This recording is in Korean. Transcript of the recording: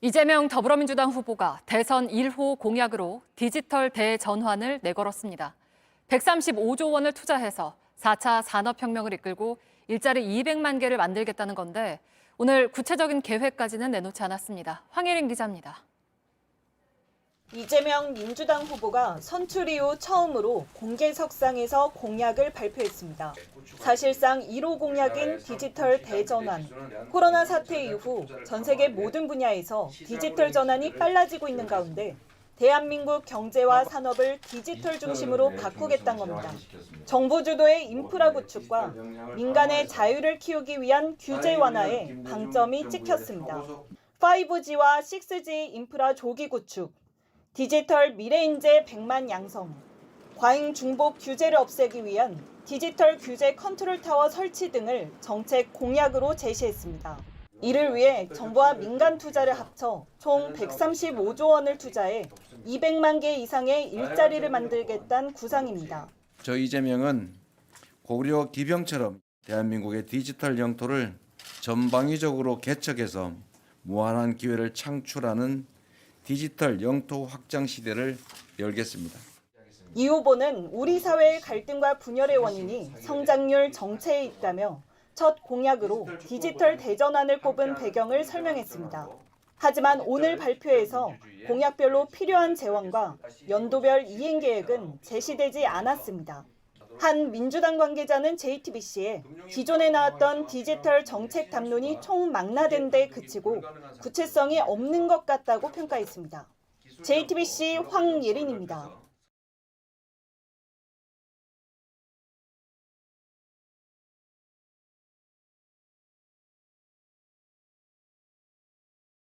이재명 더불어민주당 후보가 대선 1호 공약으로 디지털 대전환을 내걸었습니다. 135조 원을 투자해서 4차 산업혁명을 이끌고 일자리 200만 개를 만들겠다는 건데 오늘 구체적인 계획까지는 내놓지 않았습니다. 황혜린 기자입니다. 이재명 민주당 후보가 선출 이후 처음으로 공개석상에서 공약을 발표했습니다. 사실상 1호 공약인 디지털 대전환. 코로나 사태 이후 전 세계 모든 분야에서 디지털 전환이 빨라지고 있는 가운데 대한민국 경제와 산업을 디지털 중심으로 바꾸겠다는 겁니다. 정부 주도의 인프라 구축과 민간의 자유를 키우기 위한 규제 완화에 방점이 찍혔습니다. 5G와 6G 인프라 조기 구축, 디지털 미래인재 100만 양성, 과잉 중복 규제를 없애기 위한 디지털 규제 컨트롤 타워 설치 등을 정책 공약으로 제시했습니다. 이를 위해 정부와 민간 투자를 합쳐 총 135조 원을 투자해 200만 개 이상의 일자리를 만들겠다는 구상입니다. 저 이재명은 고구려 기병처럼 대한민국의 디지털 영토를 전방위적으로 개척해서 무한한 기회를 창출하는 디지털 영토 확장 시대를 열겠습니다. 이 후보는 우리 사회의 갈등과 분열의 원인이 성장률 정체에 있다며 첫 공약으로 디지털 대전환을 꼽은 배경을 설명했습니다. 하지만 오늘 발표에서 공약별로 필요한 재원과 연도별 이행 계획은 제시되지 않았습니다. 한 민주당 관계자는 JTBC에 기존에 나왔던 디지털 정책 담론이 총망라된 데 그치고 구체성이 없는 것 같다고 평가했습니다. JTBC 황예린입니다.